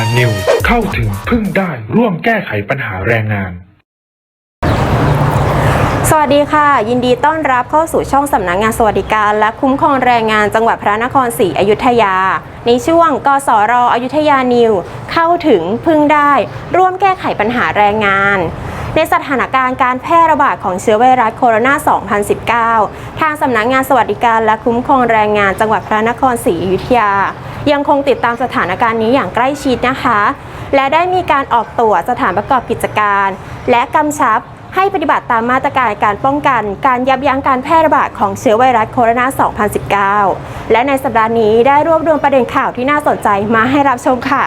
านิวเข้าถึงพึ่งได้ร่วมแก้ไขปัญหาแรงงาน สวัสดีค่ะ ยินดีต้อนรับเข้าสู่ช่องสำนักงานสวัสดิการ และคุ้มครองแรงงานจังหวัดพระนครศรีอยุธยา ในช่วงกสรอยุธยานิวเข้าถึงพึ่งได้ ร่วมแก้ไขปัญหาแรงงานในสถานการณ์การแพร่ระบาดของเชื้อไวรัสโคโรนา 2019 ทางสำนักงานสวัสดิการและคุ้มครองแรงงานจังหวัดพระนครศรีอยุธยา ยังคงติดตามสถานการณ์นี้อย่างใกล้ชิดนะคะ และได้มีการออกตรวจสถานประกอบกิจการ และกำชับให้ปฏิบัติตามมาตรการการป้องกัน การยับยั้งการแพร่ระบาดของเชื้อไวรัสโคโรนา 2019 และในสัปดาห์นี้ได้รวบรวมประเด็นข่าวที่น่าสนใจมาให้รับชมค่ะ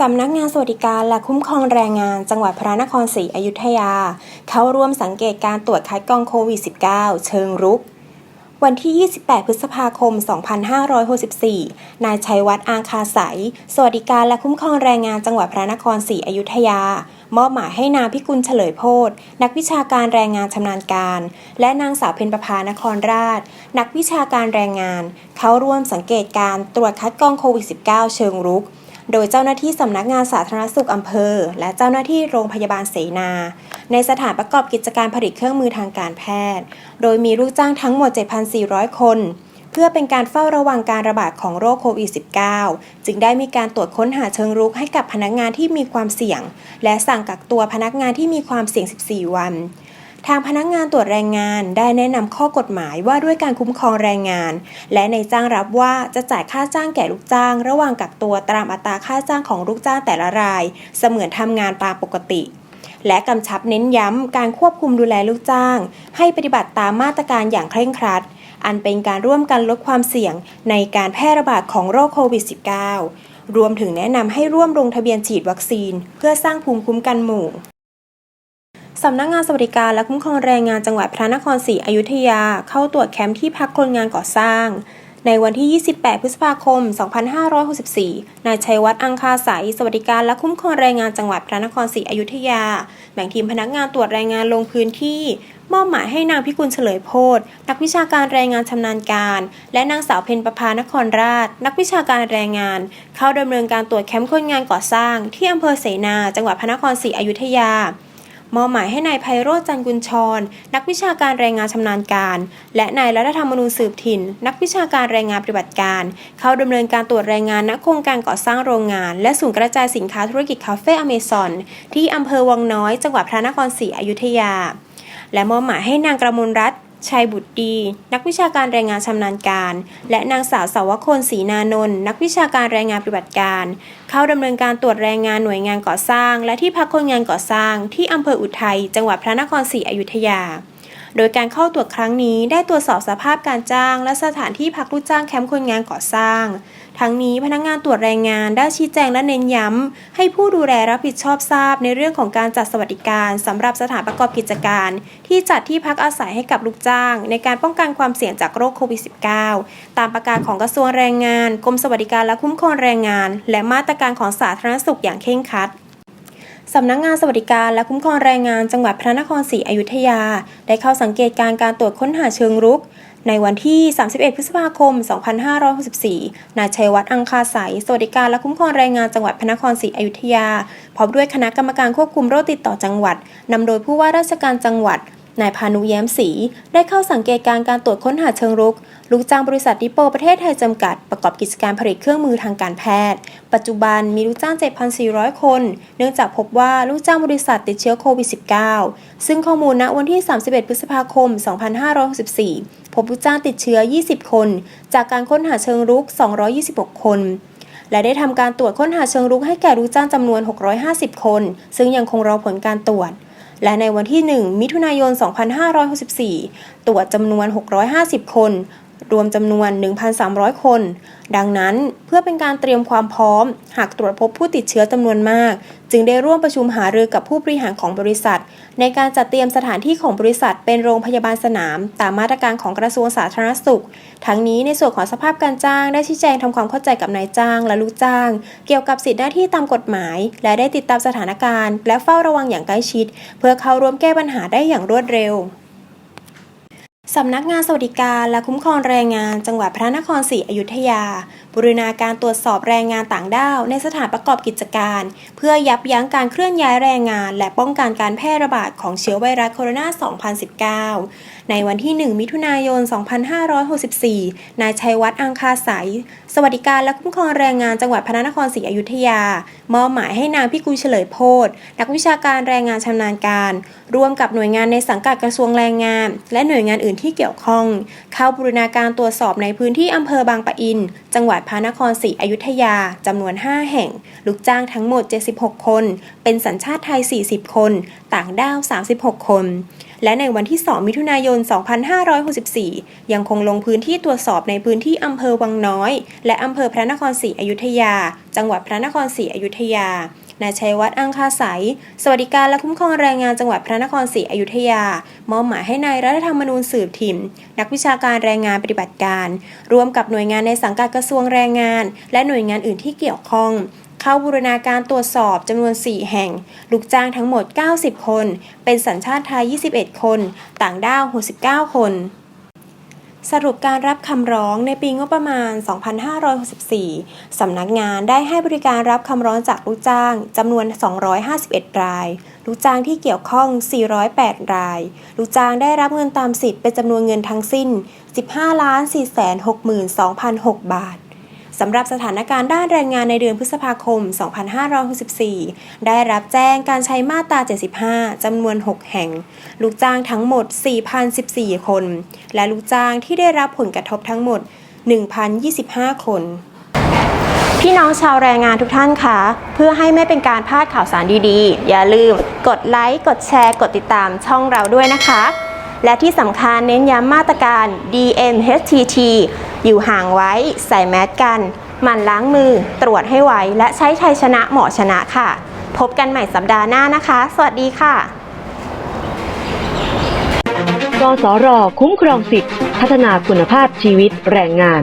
สำนักงานสวัสดิการและคุ้มครองแรงงานจังหวัดพระนครศรีอยุธยา เข้าร่วมสังเกตการตรวจคัดกรองโควิด -19 เชิงรุก วันที่ 28 พฤษภาคม 2564 นายชัยวัฒน์อางคาใสยสวัสดิการและคุ้มครองแรงงานจังหวัดพระนครศรีอยุธยา มอบหมายให้นางพิกุลเฉลยโพธนักวิชาการแรงงานชำนาญการ และนางสาวเพ็ญประภานครราช นักวิชาการแรงงาน เข้าร่วมสังเกตการตรวจคัดกรองโควิด -19 เชิงรุก โดยเจ้าหน้าที่สำนักงานสาธารณสุขอำเภอ และเจ้าหน้าที่โรงพยาบาลเสนา ในสถานประกอบกิจการผลิตเครื่องมือทางการแพทย์ โดยมีลูกจ้างทั้งหมด 7,400 คน เพื่อเป็นการเฝ้าระวังการระบาดของโรคโควิด -19 จึงได้มีการตรวจค้นหาเชิงรุกให้กับพนักงานที่มีความเสี่ยง และสั่งกักตัวพนักงานที่มีความเสี่ยง 14 วันทางพนักงานตรวจแรงงานได้แนะนำข้อกฎหมายว่าด้วยการคุ้มครองแรงงาน และในจ้างรับว่าจะจ่ายค่าจ้างแก่ลูกจ้าง ระหว่างกักตัวตามอัตราค่าจ้างของลูกจ้างแต่ละราย เสมือนทำงานตามปกติ และกำชับเน้นย้ำการควบคุมดูแลลูกจ้าง ให้ปฏิบัติตามมาตรการอย่างเคร่งครัด อันเป็นการร่วมกันลดความเสี่ยงในการแพร่ระบาดของโรคโควิด -19 รวมถึงแนะนำให้ร่วมลงทะเบียนฉีดวัคซีน เพื่อสร้างภูมิคุ้มกันหมู่สำนักงานสวัสดิการและคุ้มครองแรงงานจังหวัดพระนครศรีอยุธยา เข้าตรวจแคมป์ที่พักคนงานก่อสร้าง ในวันที่ 28 พฤษภาคม 2564 นายชัยวัฒน์อังคาใสยสวัสดิการและคุ้มครองแรงงานจังหวัดพระนครศรีอยุธยา แบ่งทีมพนักงานตรวจแรงงานลงพื้นที่ มอบหมายให้นางพิกุลเฉลยโพธนักวิชาการแรงงานชำนาญการ และนางสาวเพ็ญประภานครราช นักวิชาการแรงงาน เข้าดำเนินการตรวจแคมป์คนงานก่อสร้าง ที่อำเภอเสนา จังหวัดพระนครศรีอยุธยา มอบหมายให้นายไพโรจน์จันกุลชร นักวิชาการแรงงานชำนาญการ และนายรัฐธรรมนูญสืบถิ่น นักวิชาการแรงงานปฏิบัติการ เข้าดำเนินการตรวจแรงงานณโครงการก่อสร้างโรงงาน และศูนย์กระจายสินค้าธุรกิจคาเฟ่อเมซอนที่อำเภอวังน้อย จังหวัดพระนครศรีอยุธยา และมอบหมายให้นางกระมวลรัตน์ ชัยบุตรดี นักวิชาการแรงงานชำนาญการ และนางสาวสาวคนศรีนานนท์นักวิชาการแรงงานปฏิบัติการ เข้าดำเนินการตรวจแรงงานหน่วยงานก่อสร้าง และที่พักคนงานก่อสร้าง ที่อำเภออุทัยจังหวัดพระนครศรีอยุธยา โดยการเข้าตรวจครั้งนี้ได้ตรวจสอบสภาพการจ้าง และสถานที่พักลูกจ้างแคมป์คนงานก่อสร้าง ทั้งนี้พนักงานตรวจแรงงานได้ชี้แจงและเน้นย้ำ ให้ผู้ดูแลรับผิดชอบทราบในเรื่องของการจัดสวัสดิการสำหรับสถานประกอบกิจการ ที่จัดที่พักอาศัยให้กับลูกจ้าง ในการป้องกันความเสี่ยงจากโรคโควิด -19 ตามประกาศของกระทรวงแรงงาน กรมสวัสดิการและคุ้มครองแรงงาน และมาตรการของสาธารณสุขอย่างเคร่งครัด สำนักงานสวัสดิการและคุ้มครองแรงงานจังหวัดพระนครศรีอยุธยา ได้เข้าสังเกตการการตรวจค้นหาเชิงรุก ในวันที่ 31 พฤษภาคม 2564 นายชัยวัฒน์อังคาสายสวัสดิการและคุ้มครองแรงงานจังหวัดพระนครศรีอยุธยาพร้อมด้วยคณะกรรมการควบคุมโรคติดต่อจังหวัดนำโดยผู้ว่าราชการจังหวัด นายพานุแย้มศรีได้เข้าสังเกตการการตรวจค้นหาเชิงรุก ลูกจ้างบริษัทดิโปประเทศไทยจำกัด ประกอบกิจการผลิตเครื่องมือทางการแพทย์ ปัจจุบันมีลูกจ้าง 7,400 คน เนื่องจากพบว่าลูกจ้างบริษัทติดเชื้อโควิด -19 ซึ่งข้อมูลณวันที่ 31 พฤษภาคม 2564 พบลูกจ้างติดเชื้อ 20 คน จากการค้นหาเชิงรุก 226 คนและได้ทำการตรวจค้นหาเชิงรุกให้แก่ลูกจ้างจำนวน 650 คน ซึ่งยังคงรอผลการตรวจ และในวันที่ 1 มิถุนายน 2564 ตรวจจำนวน 650 คน รวมจำนวน 1,300 คน ดังนั้นเพื่อเป็นการเตรียมความพร้อม หากตรวจพบผู้ติดเชื้อจำนวนมาก จึงได้ร่วมประชุมหารือกับผู้บริหารของบริษัท ในการจัดเตรียมสถานที่ของบริษัท เป็นโรงพยาบาลสนาม ตามมาตรการของกระทรวงสาธารณสุข ทั้งนี้ในส่วนของสภาพการจ้างได้ชี้แจงทำความเข้าใจกับนายจ้าง และลูกจ้าง เกี่ยวกับสิทธิหน้าที่ตามกฎหมาย และได้ติดตามสถานการณ์ และเฝ้าระวังอย่างใกล้ชิด เพื่อเข้าร่วมแก้ปัญหาได้อย่างรวดเร็ว สำนักงานสวัสดิการและคุ้มครองแรงงานจังหวัดพระนครศรีอยุธยาบรูรณาการตรวจสอบแรงงานต่างด้าว ในสถานประกอบกิจการ เพื่อยับยั้งการเคลื่อนย้ายแรงงาน และป้องกันการแพร่ระบาดของเชื้อไวรัสโคโรนา 2019 ในวันที่ 1 มิถุนายน 2564 นายชัยวัฒน์อังคาใสยสวัสดิการและคุ้มครองแรงงานจังหวัดพระนครศรีอยุธยามอบหมายให้นางพิกุลเฉลยโพธนักวิชาการแรงงานชำนาญการ ร่วมกับหน่วยงานในสังกัดกระทรวงแรงงาน และหน่วยงานอื่นที่เกี่ยวข้อง เข้าบูรณาการตรวจสอบในพื้นที่อำเภอบางปะอิน จังหวัดพระนครศรีอยุธยาจำนวน 5 แห่ง ลูกจ้างทั้งหมด 76 คน เป็นสัญชาติไทย 40 คน ต่างด้าว 36 คน และในวันที่ 2 มิถุนายน 2564 ยังคงลงพื้นที่ตรวจสอบในพื้นที่อำเภอวังน้อย และอำเภอพระนครศรีอยุธยา จังหวัดพระนครศรีอยุธยานายชัยวัฒน์อังคาใสยสวัสดิการและคุ้มครองแรงงานจังหวัดพระนครศรีอยุธยา มอบหมายให้นายรัฐธรรมนูญสืบถิ่นนักวิชาการแรงงานปฏิบัติการ ร่วมกับหน่วยงานในสังกัดกระทรวงแรงงาน และหน่วยงานอื่นที่เกี่ยวข้อง เข้าบูรณาการตรวจสอบจำนวน 4 แห่ง ลูกจ้างทั้งหมด 90 คน เป็นสัญชาติไทย 21 คน ต่างด้าว 69 คน สรุปการรับคำร้องในปีงบประมาณ 2564 สำนักงานได้ให้บริการรับคำร้องจากลูกจ้างจำนวน 251 ราย ลูกจ้างที่เกี่ยวข้อง 408 ราย ลูกจ้างได้รับเงินตามสิทธิ์เป็นจำนวนเงินทั้งสิ้น 15 462,006 บาท สำหรับสถานการณ์ด้านแรงงานในเดือนพฤษภาคม 2564 ได้รับแจ้งการใช้มาตรา 75 จำนวน 6 แห่ง ลูกจ้างทั้งหมด 4,014 คน และลูกจ้างที่ได้รับผลกระทบทั้งหมด 1,025 คนพี่น้องชาวแรงงานทุกท่านคะ เพื่อให้ไม่เป็นการพลาดข่าวสารดีๆ อย่าลืม กดไลค์ กดแชร์ กดติดตามช่องเราด้วยนะคะ และที่สำคัญเน้นย้ำมาตรการ DMHTT อยู่ห่างไว้ ใส่แมสกัน หมั่นล้างมือ ตรวจให้ไวและใช้ชัยชนะหมอชนะค่ะ พบกันใหม่สัปดาห์หน้านะคะ สวัสดีค่ะกสร คุ้มครองสิทธิพัฒนาคุณภาพชีวิตแรงงาน